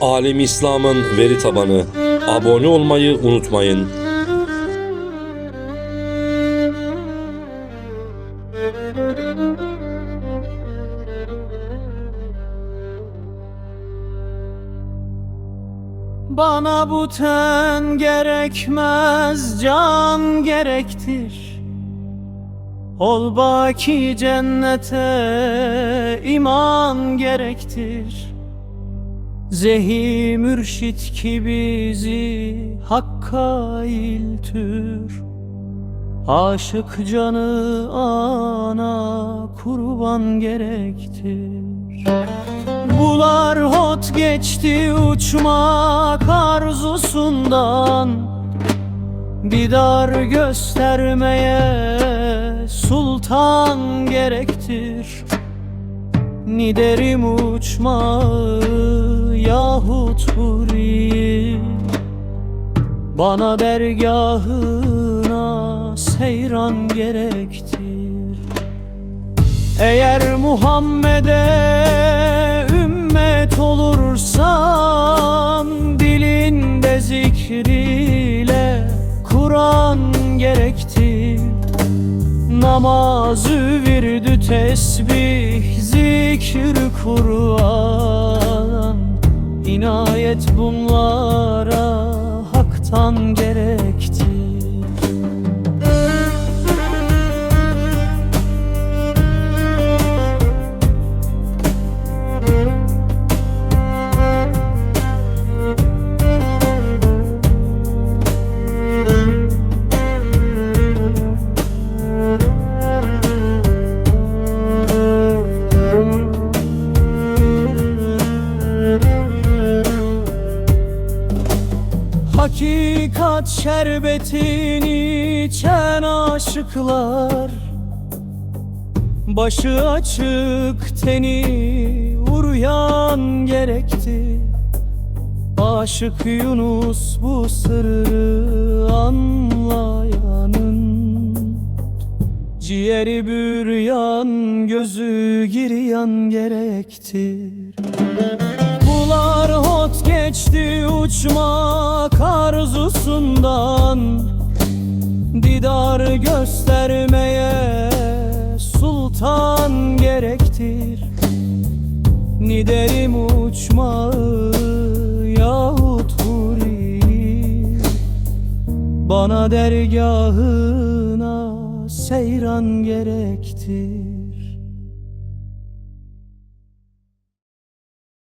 Alem İslam'ın veri tabanı. Abone olmayı unutmayın. Bana bu ten gerekmez can gerektir Ol baki cennete iman gerektir Zehi mürşit ki bizi hakka iltür. Aşık canı ana kurban gerektir. Bular hot geçti uçmak arzusundan. Didar göstermeye sultan gerektir. Niderim uçmağı yahut huri Bana dergahına seyran gerektir. Eğer Muhammed'e ümmet olursan Dilinde zikriyle Kur'an gerektir. Namazı virdü tesbih zikir Kur'an İnayet bunlara haktan gerektir Hakikat şerbetini içen aşıklar. Başı açık teni uruyan gerekti. Aşık Yunus bu sırrı anlayanın. Ciğeri büryan gözü giryan gerektir. Bular hot geçti uçmak arzusundan Didar göstermeye sultan gerektir. Niderim uçmağı yahut huri. Bana dergahına seyran gerektir